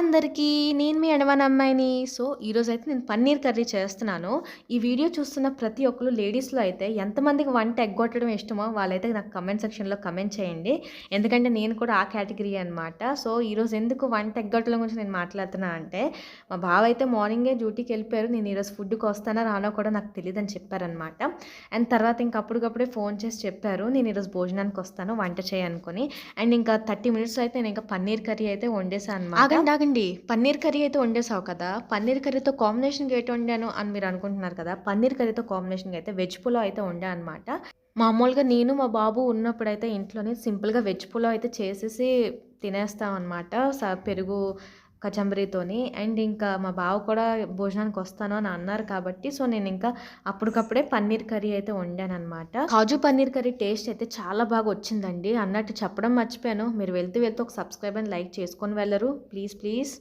అందరికీ నేను మీ అడవాన్ అమ్మాయిని. సో ఈరోజు అయితే నేను పన్నీర్ కర్రీ చేస్తున్నాను. ఈ వీడియో చూస్తున్న ప్రతి ఒక్కరు లేడీస్లో అయితే ఎంతమందికి వంట ఎగ్గొట్టడం ఇష్టమో వాళ్ళైతే నాకు కమెంట్ సెక్షన్లో కమెంట్ చేయండి. ఎందుకంటే నేను కూడా ఆ కేటగిరీ అనమాట సో ఈరోజు ఎందుకు వంట ఎగ్గొట్టడం గురించి నేను మాట్లాడుతున్నా అంటే మా బావ అయితే మార్నింగే డ్యూటీకి వెళ్ళిపోయారు. నేను ఈరోజు ఫుడ్కి వస్తానా రానో కూడా నాకు తెలియదు అని చెప్పారనమాట అండ్ తర్వాత ఇంకా అప్పటికప్పుడే ఫోన్ చేసి చెప్పారు. నేను ఈరోజు భోజనానికి వస్తాను వంట చేయనుకొని అండ్ ఇంకా థర్టీ మినిట్స్ అయితే నేను ఇంకా పన్నీర్ కర్రీ అయితే వండేసాను అనమాట అవునండి పన్నీర్ కర్రీ అయితే వండేసావు కదా. పన్నీర్ కర్రీతో కాంబినేషన్కి ఏంటి వండాను అని మీరు అనుకుంటున్నారు కదా. పన్నీర్ కర్రీతో కాంబినేషన్కి అయితే వెజ్ పులావ్ అయితే వండా అనమాట మామూలుగా నేను మా బాబు ఉన్నప్పుడు అయితే ఇంట్లోనే సింపుల్గా వెజ్ పులావ్ అయితే చేసేసి తినేస్తాం అనమాట పెరుగు కచంబరీతోని. అండ్ ఇంకా మా బావ కూడా భోజనానికి వస్తాను అని అన్నారు కాబట్టి సో నేను ఇంకా అప్పటికప్పుడే పన్నీర్ కర్రీ అయితే వండాను అనమాట కాజు పన్నీర్ కర్రీ టేస్ట్ అయితే చాలా బాగా వచ్చిందండి. అన్నట్టు చెప్పడం మర్చిపోయాను. మీరు వెళ్తూ వెళ్తూ ఒక సబ్స్క్రైబ్ అండ్ లైక్ చేసుకొని వెళ్ళరు. Please please.